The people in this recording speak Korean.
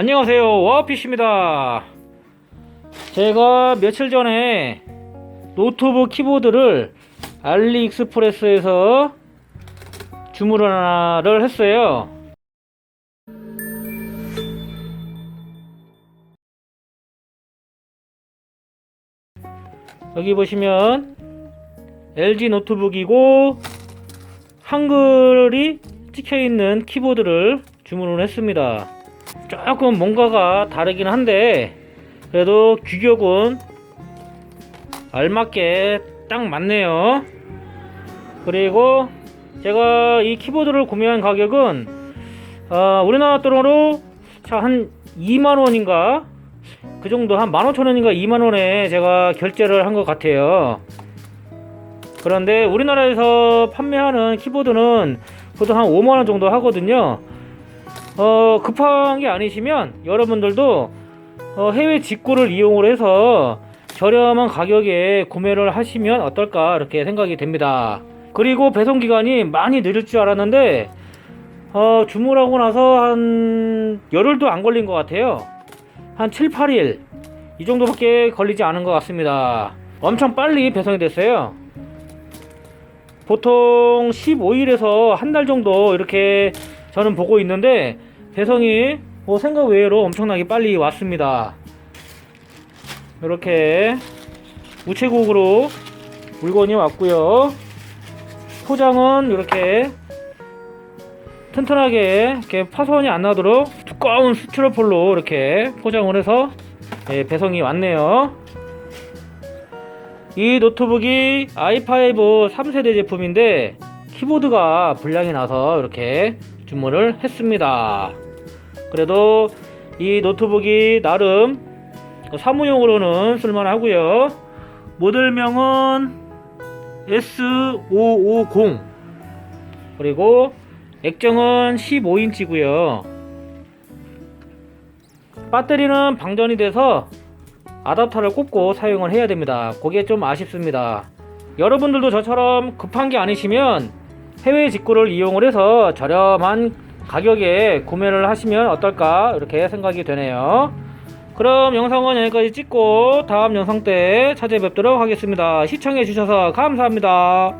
안녕하세요. 와피씨입니다. 제가 며칠 전에 노트북 키보드를 알리익스프레스에서 주문을 했어요. 여기 보시면 LG 노트북이고 한글이 찍혀있는 키보드를 주문을 했습니다 조금 뭔가가 다르긴 한데 그래도 규격은 알맞게 딱 맞네요. 그리고 제가 이 키보드를 구매한 가격은 어, 우리나라 돈으로 한 2만원인가? 그 정도 한 15,000원인가 2만원에 제가 결제를 한 것 같아요. 그런데 우리나라에서 판매하는 키보드는 보통 한 5만원 정도 하거든요 어, 급한 게 아니시면 여러분들도 어, 해외 직구를 이용을 해서 저렴한 가격에 구매를 하시면 어떨까 이렇게 생각이 됩니다. 그리고 배송 기간이 많이 느릴 줄 알았는데 어, 주문하고 나서 한 열흘도 안 걸린 것 같아요. 한 7, 8일 이 정도밖에 걸리지 않은 것 같습니다. 엄청 빨리 배송이 됐어요. 보통 15일에서 한 달 정도 이렇게 저는 보고 있는데 배송이 뭐 생각 외로 엄청나게 빨리 왔습니다. 이렇게 우체국으로 물건이 왔고요. 포장은 이렇게 튼튼하게 이렇게 파손이 안 나도록 두꺼운 스티로폴로 이렇게 포장을 해서 예, 배송이 왔네요. 이 노트북이 i5 3세대 제품인데 키보드가 불량이 나서 이렇게 주문을 했습니다. 그래도 이 노트북이 나름 사무용으로는 쓸만하고요. 모델명은 S550 그리고 액정은 15인치고요. 배터리는 방전이 돼서 아답터를 꽂고 사용을 해야 됩니다. 그게 좀 아쉽습니다. 여러분들도 저처럼 급한 게 아니시면 해외 직구를 이용을 해서 저렴한 가격에 구매를 하시면 어떨까 이렇게 생각이 되네요. 그럼 영상은 여기까지 찍고 다음 영상 때 찾아뵙도록 하겠습니다. 시청해 주셔서 감사합니다.